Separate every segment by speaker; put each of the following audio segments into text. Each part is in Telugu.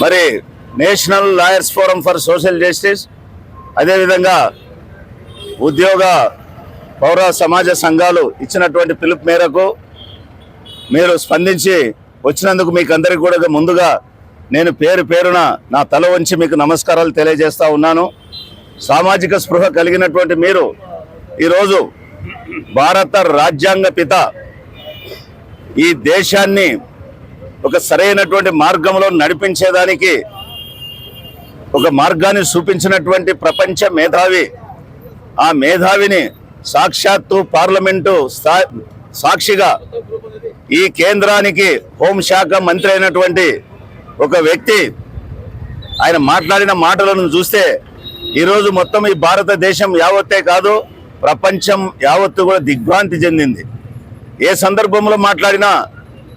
Speaker 1: మరి national lawyers forum for social justice అదేవిధంగా ఉద్యోగ పౌర సమాజ సంఘాలు ఇచ్చినటువంటి పిలుపు మేరకు మీరు స్పందించి వచ్చినందుకు మీకు అందరికీ కూడా ముందుగా నేను పేరు పేరున నా తల వంచి మీకు నమస్కారాలు తెలియజేస్తా ఉన్నాను. సామాజిక స్పృహ కలిగినటువంటి మీరు ఈరోజు భారత రాజ్యాంగ పిత ఈ దేశాన్ని ఒక సరైనటువంటి మార్గంలో నడిపించేదానికి ఒక మార్గాన్ని చూపించినటువంటి ప్రపంచ మేధావి ఆ మేధావిని సాక్షాత్తు పార్లమెంటు సాక్షిగా ఈ కేంద్రానికి హోంశాఖ మంత్రి అయినటువంటి ఒక వ్యక్తి ఆయన మాట్లాడిన మాటలను చూస్తే ఈరోజు మొత్తం ఈ భారతదేశం యావత్తే కాదు ప్రపంచం యావత్తు కూడా దిగ్భ్రాంతి చెందింది. ఏ సందర్భంలో మాట్లాడినా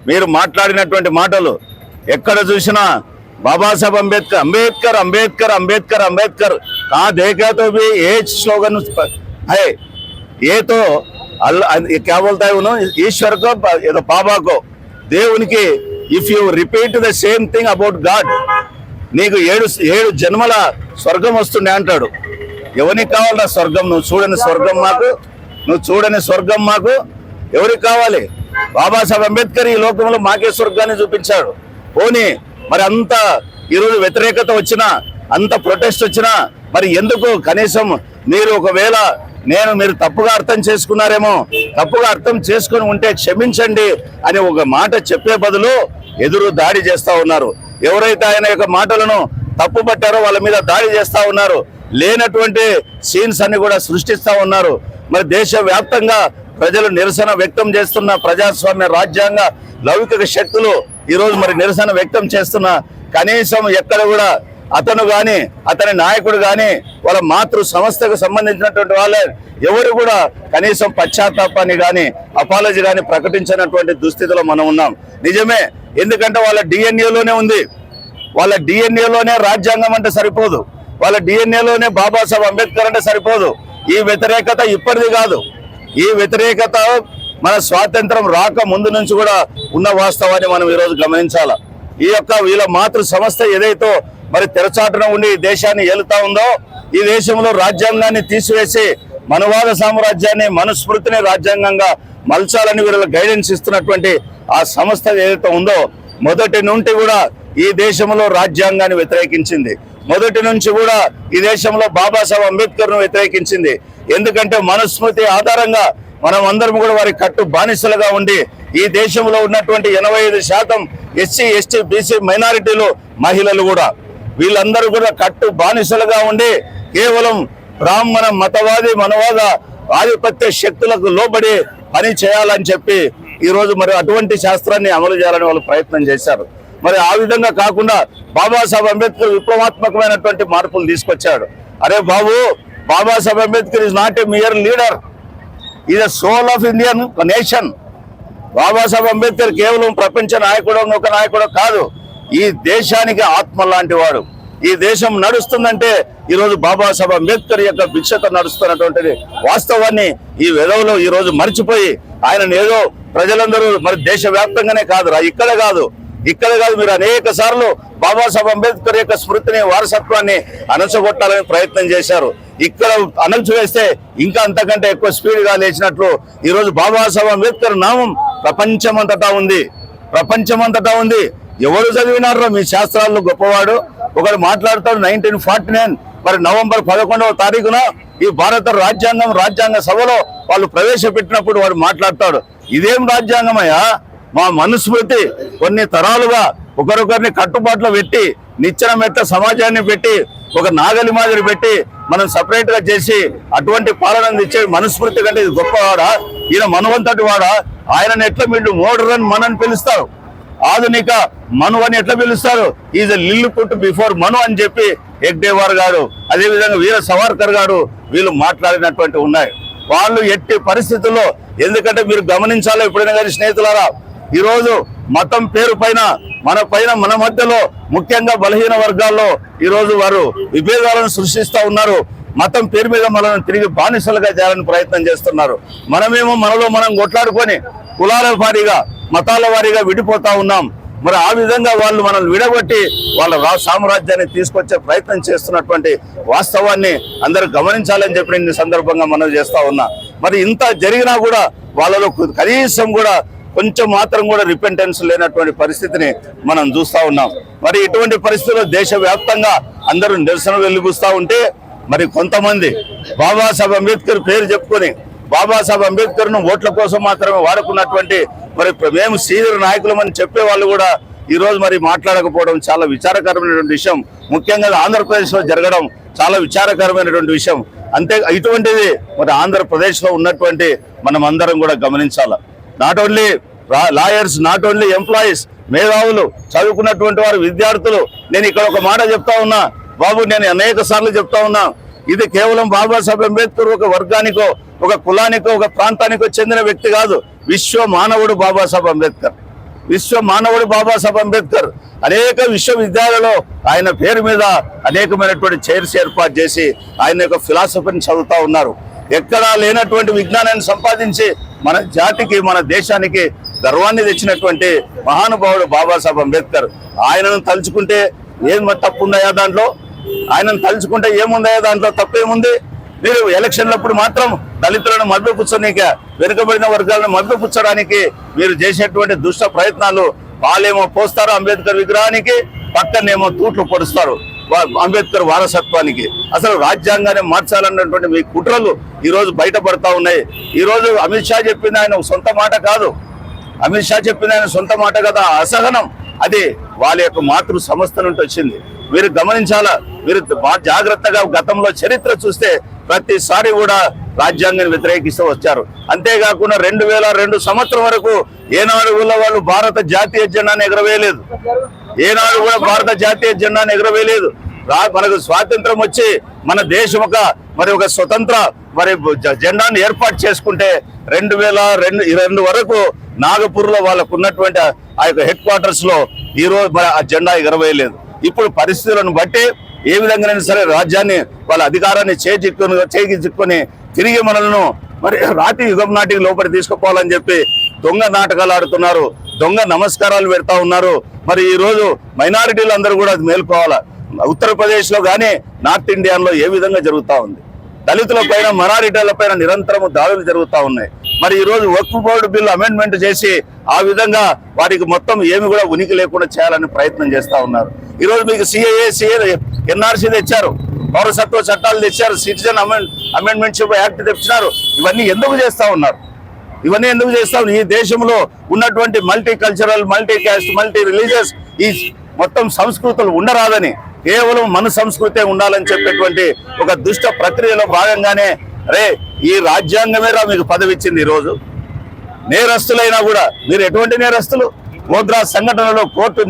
Speaker 1: మీరు మాట్లాడినటువంటి మాటలు ఎక్కడ చూసినా బాబాసాహెబ్ అంబేద్కర్ అంబేద్కర్ అంబేద్కర్ అంబేద్కర్ అంబేద్కర్ కా దేఖా भी ఏ स्लोगन है ये तो अल्लाह क्या बोलता है उन्होंने ईश्वर को ఏదో బాబాకో దేవునికి if you repeat the same thing about God నీకు ఏడు ఏడు జన్మల స్వర్గం వస్తుండే అంటాడు ఎవరికి కావాలరా స్వర్గం నువ్వు చూడని స్వర్గం మాకు నువ్వు చూడని స్వర్గం మాకు ఎవరికి కావాలి బాబాసాహెబ్ అంబేద్కర్ ఈ లోకంలో మాకే స్వర్గాన్ని చూపించాడు. పోనీ మరి అంత ఈరోజు వ్యతిరేకత వచ్చినా అంత ప్రొటెస్ట్ వచ్చినా మరి ఎందుకు కనీసం మీరు ఒకవేళ నేను మీరు తప్పుగా అర్థం చేసుకున్నారేమో తప్పుగా అర్థం చేసుకుని ఉంటే క్షమించండి అని ఒక మాట చెప్పే బదులు ఎదురు దాడి చేస్తా ఉన్నారు. ఎవరైతే ఆయన యొక్క మాటలను తప్పు పట్టారో వాళ్ళ మీద దాడి చేస్తా ఉన్నారు. లేనటువంటి సీన్స్ అన్ని కూడా సృష్టిస్తా ఉన్నారు. మరి దేశవ్యాప్తంగా ప్రజలు నిరసన వ్యక్తం చేస్తున్న ప్రజాస్వామ్య రాజ్యాంగ లౌకిక శక్తులు ఈరోజు మరి నిరసన వ్యక్తం చేస్తున్న కనీసం ఎక్కడ కూడా అతను కానీ అతని నాయకుడు కానీ వాళ్ళ మాతృ సంస్థకు సంబంధించినటువంటి వాళ్ళే ఎవరు కూడా కనీసం పశ్చాత్తాపాన్ని కానీ అపాలజీ గాని ప్రకటించినటువంటి దుస్థితిలో మనం ఉన్నాం. నిజమే ఎందుకంటే వాళ్ళ డిఎన్ఏలోనే ఉంది. వాళ్ళ డిఎన్ఏలోనే రాజ్యాంగం అంటే సరిపోదు. వాళ్ళ డిఎన్ఏలోనే బాబాసాహెబ్ అంబేద్కర్ అంటే సరిపోదు. ఈ వ్యతిరేకత ఇప్పటిది కాదు. ఈ వ్యతిరేకత మన స్వాతంత్రం రాక ముందు నుంచి కూడా ఉన్న వాస్తవాన్ని మనం ఈరోజు గమనించాల. ఈ యొక్క వీళ్ళ మాతృ సంస్థ ఏదైతే మరి తెరచాటున ఉండి దేశాన్ని ఏలుతా ఉందో ఈ దేశంలో రాజ్యాంగాన్ని తీసివేసి మనవాద సామ్రాజ్యాన్ని మనుస్మృతిని రాజ్యాంగంగా మలచాలని వీళ్ళ గైడెన్స్ ఇస్తున్నటువంటి ఆ సంస్థ ఏదైతే ఉందో మొదటి నుండి కూడా ఈ దేశంలో రాజ్యాంగాన్ని వ్యతిరేకించింది. మొదటి నుంచి కూడా ఈ దేశంలో బాబాసాహెబ్ అంబేద్కర్ను వ్యతిరేకించింది. ఎందుకంటే మనుస్మృతి ఆధారంగా మనం అందరం కూడా వారి కట్టు బానిసలుగా ఉండి ఈ దేశంలో ఉన్నటువంటి ఎనభై ఐదు శాతం ఎస్సీ ఎస్టీ బీసీ మైనారిటీలు మహిళలు కూడా. వీళ్ళందరూ కూడా కట్టు బానిసలుగా ఉండి కేవలం బ్రాహ్మణ మతవాది మనవాద ఆధిపత్య శక్తులకు లోబడి పని చేయాలని చెప్పి ఈరోజు మరి అటువంటి శాస్త్రాన్ని అమలు చేయాలని వాళ్ళు ప్రయత్నం చేశారు. మరి ఆ విధంగా కాకుండా బాబాసాహెబ్ అంబేద్కర్ విప్లవాత్మకమైనటువంటి మార్పులు తీసుకొచ్చాడు. అరే బాబు Babasaheb Ambedkar is not a mere leader is soul of Indian nation Babasaheb Ambedkar కేవలం ప్రపంచ నాయకుడు ఒక నాయకుడు కాదు. ఈ దేశానికి ఆత్మ లాంటి వాడు. ఈ దేశం నడుస్తుందంటే ఈ రోజు బాబాసాహెబ్ అంబేద్కర్ యొక్క భిక్షత నడుస్తున్నటువంటిది వాస్తవాన్ని ఈ వెధవలో ఈ రోజు మర్చిపోయి ఆయన ఏదో ప్రజలందరూ మరి దేశవ్యాప్తంగానే కాదు ఇక్కడ కాదు. ఇక్కడ కాదు మీరు అనేక సార్లు బాబాసాహెబ్ అంబేద్కర్ యొక్క స్మృతిని వారసత్వాన్ని అనసగొట్టాలని ప్రయత్నం చేశారు. ఇక్కడ అణచివేస్తే ఇంకా అంతకంటే ఎక్కువ స్పీడ్గా లేచినట్లు ఈ రోజు బాబాసాహెబ్ అంబేద్కర్ నామం ప్రపంచమంతటా ఉంది. ప్రపంచమంతటా ఉంది. ఎవరు చదివినారో మీ శాస్త్రాల్లో గొప్పవాడు. ఒకడు మాట్లాడతాడు నైన్టీన్ ఫార్టీ నైన్. మరి నవంబర్ పదకొండవ తారీఖున ఈ భారత రాజ్యాంగం రాజ్యాంగ సభలో వాళ్ళు ప్రవేశపెట్టినప్పుడు వాడు మాట్లాడతాడు. ఇదేం రాజ్యాంగమయ్యా? మా మనుస్మృతి కొన్ని తరాలుగా ఒకరొకరిని కట్టుబాట్లో పెట్టి నిచ్చెన మెత్త సమాజాన్ని పెట్టి ఒక నాగలి మాదిరి పెట్టి మనం సపరేట్గా చేసి అటువంటి పాలన ఇచ్చే మనస్ఫూర్తి కంటే ఇది గొప్పవాడా? ఈయన మనవంతటి వాడా? ఆయన ఎట్లా వీళ్ళు మోడరన్ మన అని పిలుస్తారు? ఆధునిక మను అని ఎట్లా పిలుస్తారు? ఈజ్ లిల్లు పుట్టు బిఫోర్ మను అని చెప్పి ఎగ్డేవార్ గారు అదేవిధంగా వీర సవార్కర్ గారు వీళ్ళు మాట్లాడినటువంటి ఉన్నాయి. వాళ్ళు ఎట్టి పరిస్థితుల్లో ఎందుకంటే మీరు గమనించాలో ఎప్పుడైనా కానీ స్నేహితులారా ఈరోజు మతం పేరు పైన మన పైన మన మధ్యలో ముఖ్యంగా బలహీన వర్గాల్లో ఈరోజు వారు విభేదాలను సృష్టిస్తూ ఉన్నారు. మతం పేరు మీద మనల్ని తిరిగి బానిసలుగా చేయాలని ప్రయత్నం చేస్తున్నారు. మనమేమో మనలో మనం కొట్లాడుకొని కులాల వారీగా మతాల వారీగా విడిపోతా ఉన్నాం. మరి ఆ విధంగా వాళ్ళు మనల్ని విడగొట్టి వాళ్ళ రా సామ్రాజ్యాన్ని తీసుకొచ్చే ప్రయత్నం చేస్తున్నటువంటి వాస్తవాన్ని అందరూ గమనించాలని చెప్పి ఈ సందర్భంగా మనం చేస్తా ఉన్నా. మరి ఇంత జరిగినా కూడా వాళ్ళలో కనీసం కూడా కొంచెం మాత్రం కూడా రిపెంటెన్స్ లేనటువంటి పరిస్థితిని మనం చూస్తూ ఉన్నాం. మరి ఇటువంటి పరిస్థితుల్లో దేశవ్యాప్తంగా అందరూ నిరసన వెలుగుస్తూ ఉంటే మరి కొంతమంది బాబాసాహెబ్ అంబేద్కర్ పేరు చెప్పుకొని బాబాసాహెబ్ అంబేద్కర్ను ఓట్ల కోసం మాత్రమే వాడుకున్నటువంటి మరి మేము సీనియర్ నాయకులమని చెప్పే వాళ్ళు కూడా ఈ రోజు మరి మాట్లాడకపోవడం చాలా విచారకరమైనటువంటి విషయం. ముఖ్యంగా ఆంధ్రప్రదేశ్లో జరగడం చాలా విచారకరమైనటువంటి విషయం. అంతే ఇటువంటిది మరి ఆంధ్రప్రదేశ్లో ఉన్నటువంటి మనం అందరం కూడా గమనించాలి. Not only lawyers not only employees మేధావులు చదువుకున్నటువంటి వారు విద్యార్థులు. నేను ఇక్కడ ఒక మాట చెప్తా ఉన్నా. బాబు నేను అనేక సార్లు చెప్తా ఉన్నా. ఇది కేవలం బాబాసాహెబ్ అంబేద్కర్ ఒక వర్గానికో ఒక కులానికో ఒక ప్రాంతానికో చెందిన వ్యక్తి కాదు. విశ్వ మానవుడు బాబాసాహెబ్ అంబేద్కర్. విశ్వ మానవుడు బాబాసాహెబ్ అంబేద్కర్. అనేక విశ్వవిద్యాలయంలో ఆయన పేరు మీద అనేకమైనటువంటి చైర్స్ ఏర్పాటు చేసి ఆయన యొక్క ఫిలాసఫీని చదువుతా ఉన్నారు. ఎక్కడా లేనటువంటి విజ్ఞానాన్ని సంపాదించి మన జాతికి మన దేశానికి గర్వాన్ని తెచ్చినటువంటి మహానుభావుడు బాబాసాహెబ్ అంబేద్కర్. ఆయనను తలుచుకుంటే ఏం తప్పు దాంట్లో? ఆయనను తలుచుకుంటే ఏముందయా దాంట్లో? తప్పేముంది? మీరు ఎలక్షన్లప్పుడు మాత్రం దళితులను మభ్యపుచ్చనీక వెనుకబడిన వర్గాలను మభ్యపుచ్చడానికి మీరు చేసేటువంటి దుష్ట ప్రయత్నాలు వాళ్ళేమో పోస్తారు అంబేద్కర్ విగ్రహానికి పక్కనేమో తూట్లు పొడుస్తారు. అంబేద్కర్ వారసత్వానికి. అసలు రాజ్యాంగాన్ని మార్చాలన్నటువంటి మీ కుట్రలు ఈ రోజు బయటపడతా ఉన్నాయి. ఈ రోజు అమిత్ షా చెప్పింది ఆయన సొంత మాట కాదు. అమిత్ షా చెప్పింది ఆయన సొంత మాట కదా అసహనం. అది వాళ్ళ యొక్క మాతృ సంస్థ నుండి వచ్చింది. మీరు గమనించాలా? మీరు జాగ్రత్తగా గతంలో చరిత్ర చూస్తే ప్రతిసారి కూడా రాజ్యాంగాన్ని వ్యతిరేకిస్తూ వచ్చారు. అంతేకాకుండా రెండు వేల రెండు సంవత్సరం వరకు ఏనాడు కూడా వాళ్ళు భారత జాతీయ జెండాను ఎగరవేయలేదు. ఏనాడు కూడా భారత జాతీయ జెండాను ఎగరవేయలేదు. రా మనకు స్వాతంత్రం వచ్చి మన దేశం ఒక మరి ఒక స్వతంత్ర మరి జ- జెండాను ఏర్పాటు చేసుకుంటే రెండు వేల రెండు రెండు వరకు నాగపూర్లో వాళ్ళకు ఉన్నటువంటి ఆ- యొక్క హెడ్ క్వార్టర్స్లో ఈ రోజు మరి ఆ జెండా ఎగరవేయలేదు. ఇప్పుడు పరిస్థితులను బట్టి ఏ విధంగానైనా సరే రాజ్యాన్ని వాళ్ళ అధికారాన్ని చేజిక్కుని చేజిక్కుని తిరిగి మనలను మరి రాతి యుగం నాటికి లోపలి తీసుకుపోవాలని చెప్పి దొంగ నాటకాలు ఆడుతున్నారు. దొంగ నమస్కారాలు పెడతా ఉన్నారు. మరి ఈరోజు మైనారిటీలు అందరూ కూడా అది మేల్కోవాలా? ఉత్తరప్రదేశ్లో కానీ నార్త్ ఇండియాలో ఏ విధంగా జరుగుతూ ఉంది? దళితుల పైన మైనారిటీల పైన నిరంతరం దాడులు జరుగుతూ ఉన్నాయి. మరి ఈరోజు work Waqf board bill amendment చేసి ఆ విధంగా వారికి మొత్తం ఏమి కూడా ఉనికి లేకుండా చేయాలని ప్రయత్నం చేస్తూ ఉన్నారు. ఈరోజు మీకు సిఏఏ సిఏ ఎన్ఆర్సీ తెచ్చారు. పౌరసత్వ చట్టాలు తెచ్చారు సిటిజన్ అమెండ్మెంట్షిప్ యాక్ట్ తెచ్చినారు ఇవన్నీ ఎందుకు చేస్తా ఉన్నారు? ఇవన్నీ ఎందుకు చేస్తాం ఈ దేశంలో ఉన్నటువంటి multi cultural multi caste multi religious ఈ మొత్తం సంస్కృతులు ఉండరాదని కేవలం మన సంస్కృతే ఉండాలని చెప్పేటువంటి ఒక దుష్ట ప్రక్రియలో భాగంగానే రే ఈ రాజ్యాంగమే రా మీకు పదవి ఇచ్చింది ఈరోజు. నేరస్తులైనా కూడా మీరు ఎటువంటి నేరస్తులు? గోద్రా సంఘటనలో కోర్టు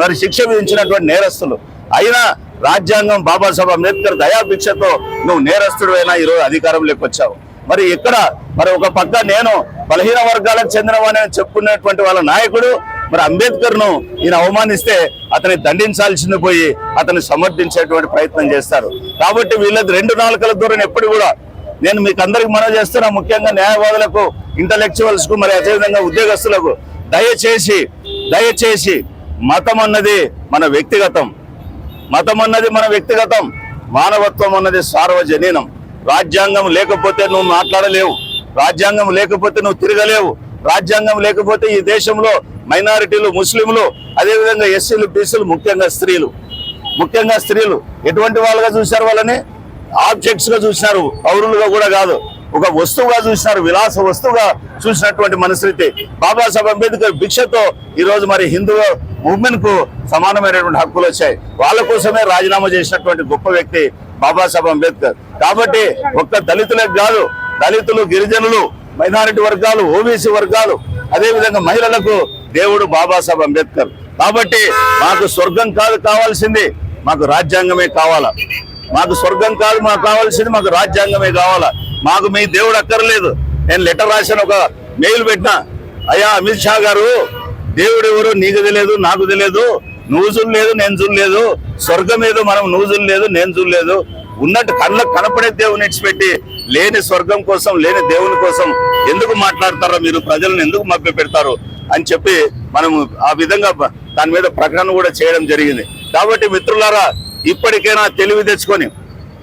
Speaker 1: మరి శిక్ష విధించినటువంటి నేరస్తులు. అయినా రాజ్యాంగం బాబాసాహెబ్ అంబేద్కర్ దయాభిక్షతో నువ్వు నేరస్తుడు అయినా ఈరోజు అధికారంలోకి వచ్చావు. మరి ఇక్కడ మరి ఒక పక్క నేను బలహీన వర్గాలకు చెందినవాని చెప్పుకునేటువంటి వాళ్ళ నాయకుడు మరి అంబేద్కర్ను ఈయన అవమానిస్తే అతన్ని దండించాల్సింది పోయి అతన్ని సమర్థించేటువంటి ప్రయత్నం చేస్తారు. కాబట్టి వీళ్ళది రెండు నాలుకల దూరం ఎప్పుడు కూడా నేను మీకు అందరికి మనవి చేస్తున్నా ముఖ్యంగా న్యాయవాదులకు ఇంటలెక్చువల్స్కు మరి అదేవిధంగా ఉద్యోగస్తులకు దయచేసి దయచేసి మతం అన్నది మన వ్యక్తిగతం. మతం అన్నది మన వ్యక్తిగతం మానవత్వం అన్నది సార్వజనీనం. రాజ్యాంగం లేకపోతే నువ్వు మాట్లాడలేవు. రాజ్యాంగం లేకపోతే నువ్వు తిరగలేవు. రాజ్యాంగం లేకపోతే ఈ దేశంలో మైనారిటీలు ముస్లింలు అదేవిధంగా ఎస్సీలు బీసీలు ముఖ్యంగా స్త్రీలు. ముఖ్యంగా స్త్రీలు. ఎటువంటి వాళ్ళుగా చూశారు వాళ్ళని? ఆబ్జెక్ట్స్గా చూసినారు. పౌరులుగా కూడా కాదు. ఒక వస్తువుగా చూసినారు విలాస వస్తువుగా చూసినటువంటి మనస్థితి బాబాసాహెబ్ అంబేద్కర్ భిక్షతో ఈ రోజు మరి హిందూ ఉమెన్కు సమానమైనటువంటి హక్కులు వచ్చాయి. వాళ్ళ కోసమే రాజీనామా చేసినటువంటి గొప్ప వ్యక్తి బాబాసాహెబ్ అంబేద్కర్. కాబట్టి ఒక్క దళితులకు కాదు దళితులు గిరిజనులు మైనారిటీ వర్గాలు ఓబీసీ వర్గాలు అదేవిధంగా మహిళలకు దేవుడు బాబాసాహెబ్ అంబేద్కర్. కాబట్టి మాకు స్వర్గం కాదు కావాల్సింది మాకు రాజ్యాంగమే కావాలా? మాకు స్వర్గం కాదు మాకు కావాల్సింది మాకు రాజ్యాంగమే కావాలా? మాకు మీ దేవుడు అక్కర్లేదు. నేను లెటర్ రాసిన ఒక మెయిల్ పెట్టినా. అయ్యా అమిత్ షా గారు దేవుడు ఎవరు? నీకు తెలియదు నాకు తెలియదు. నువ్వు చూడలేదు నేను చూడలేదు స్వర్గం ఏదో మనం నువ్వు చూడలేదు నేను చూడలేదు ఉన్నట్టు కళ్ళకు కనపడే దేవుని ఇచ్చిపెట్టి లేని స్వర్గం కోసం లేని దేవుని కోసం ఎందుకు మాట్లాడతారో మీరు? ప్రజలను ఎందుకు మభ్య పెడతారు? అని చెప్పి మనము ఆ విధంగా దాని మీద ప్రకటన కూడా చేయడం జరిగింది. కాబట్టి మిత్రులారా ఇప్పటికైనా తెలివి తెచ్చుకొని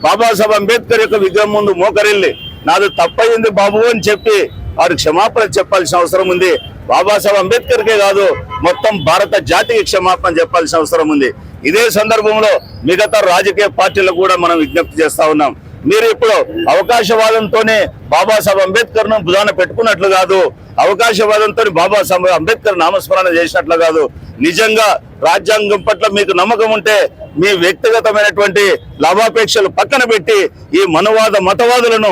Speaker 1: బాబాసాహెబ్ అంబేద్కర్ యొక్క విగ్రహం ముందు మోకరిల్లి నాది తప్పయింది బాబు అని చెప్పి వారు క్షమాపణ చెప్పాల్సిన అవసరం ఉంది. బాబాసాహెబ్ అంబేద్కర్కే కాదు మొత్తం భారత జాతికి క్షమాపణ చెప్పాల్సిన అవసరం ఉంది. ఇదే సందర్భంలో మిగతా రాజకీయ పార్టీలకు కూడా మనం విజ్ఞప్తి చేస్తా ఉన్నాం. మీరు ఇప్పుడు అవకాశవాదంతోనే బాబాసాహెబ్ అంబేద్కర్ను బుధాన పెట్టుకున్నట్లు కాదు అవకాశవాదంతో బాబాసాహెబ్ అంబేద్కర్ నామస్మరణ చేసినట్లు కాదు. నిజంగా రాజ్యాంగం పట్ల మీకు నమ్మకం ఉంటే మీ వ్యక్తిగతమైనటువంటి లాభాపేక్షలు పక్కన పెట్టి ఈ మనవాద మతవాదులను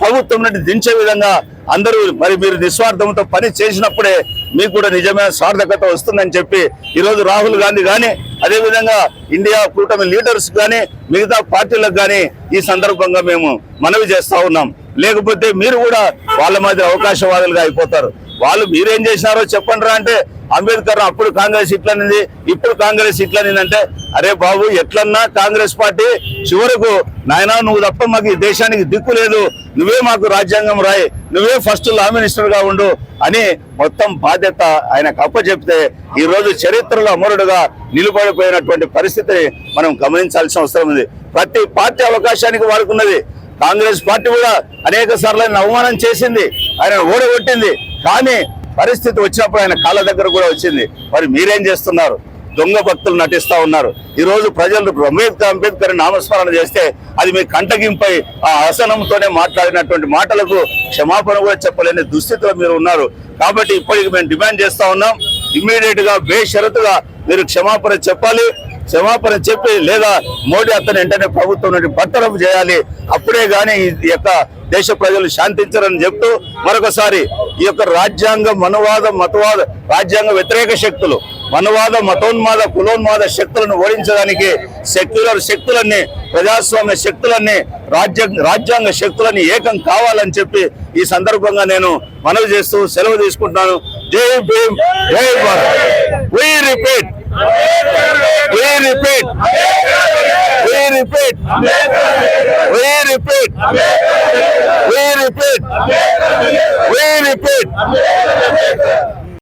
Speaker 1: ప్రభుత్వం నుండి దించే విధంగా అందరూ మరి మీరు నిస్వార్థంతో పని చేసినప్పుడే మీకు కూడా నిజమైన సార్థకత వస్తుందని చెప్పి ఈరోజు రాహుల్ గాంధీ కానీ అదేవిధంగా ఇండియా కూటమి లీడర్స్ కానీ మిగతా పార్టీలకు కానీ ఈ సందర్భంగా మేము మనవి చేస్తా ఉన్నాం. లేకపోతే మీరు కూడా వాళ్ళ మధ్య అవకాశవాదులుగా అయిపోతారు. వాళ్ళు మీరేం చేసినారో చెప్పండి అంటే అంబేద్కర్ అప్పుడు కాంగ్రెస్ ఇట్లనింది ఇప్పుడు కాంగ్రెస్ ఇట్లనిందంటే అరే బాబు ఎట్లన్నా కాంగ్రెస్ పార్టీ చివరకు నాయనా నువ్వు తప్ప మాకు ఈ దేశానికి దిక్కు లేదు. నువ్వే మాకు రాజ్యాంగం రాయి. నువ్వే ఫస్ట్ లా మినిస్టర్గా ఉండు అని మొత్తం బాధ్యత ఆయనకు అప్పచెప్తే ఈరోజు చరిత్రలో అమరుడుగా నిలబడిపోయినటువంటి పరిస్థితిని మనం గమనించాల్సిన అవసరం ఉంది. ప్రతి పార్టీ అవకాశానికి వాడుకున్నది. కాంగ్రెస్ పార్టీ కూడా అనేక సార్లు అవమానం చేసింది. ఆయన ఓడగొట్టింది. కానీ పరిస్థితి వచ్చినప్పుడు ఆయన కాళ్ళ దగ్గర కూడా వచ్చింది. మరి మీరేం చేస్తున్నారు? దొంగ భక్తులు నటిస్తా ఉన్నారు. ఈ రోజు ప్రజలు అంబేద్కర్ అంబేద్కర్ నామస్మరణ చేస్తే అది మీ కంటగింపై ఆ ఆసనంతోనే మాట్లాడినటువంటి మాటలకు క్షమాపణ కూడా చెప్పలేని దుస్థితిలో మీరు ఉన్నారు. కాబట్టి ఇప్పటికి మేము డిమాండ్ చేస్తా ఉన్నాం. ఇమ్మీడియట్గా బేషరతుగా మీరు క్షమాపణ చెప్పాలి. క్షమాపణ చెప్పి లేదా మోడీ అతను వెంటనే ప్రభుత్వం నుండి బట్టరపు చేయాలి. అప్పుడే కానీ ఈ యొక్క దేశ ప్రజలు శాంతించరని చెప్తూ మరొకసారి ఈ యొక్క రాజ్యాంగ మనువాద మతవాద రాజ్యాంగ వ్యతిరేక శక్తులు మనవాద మతోన్మాద కులోన్మాద శక్తులను ఓడించడానికి సెక్యులర్ శక్తులన్నీ ప్రజాస్వామ్య శక్తులన్నీ రాజ్య రాజ్యాంగ శక్తులన్నీ ఏకం కావాలని చెప్పి ఈ సందర్భంగా నేను మనవి చేస్తూ సెలవు తీసుకుంటున్నాను. జై భీమ్ జై Bharat. We repeat We repeat. We repeat. We repeat. We repeat. We repeat.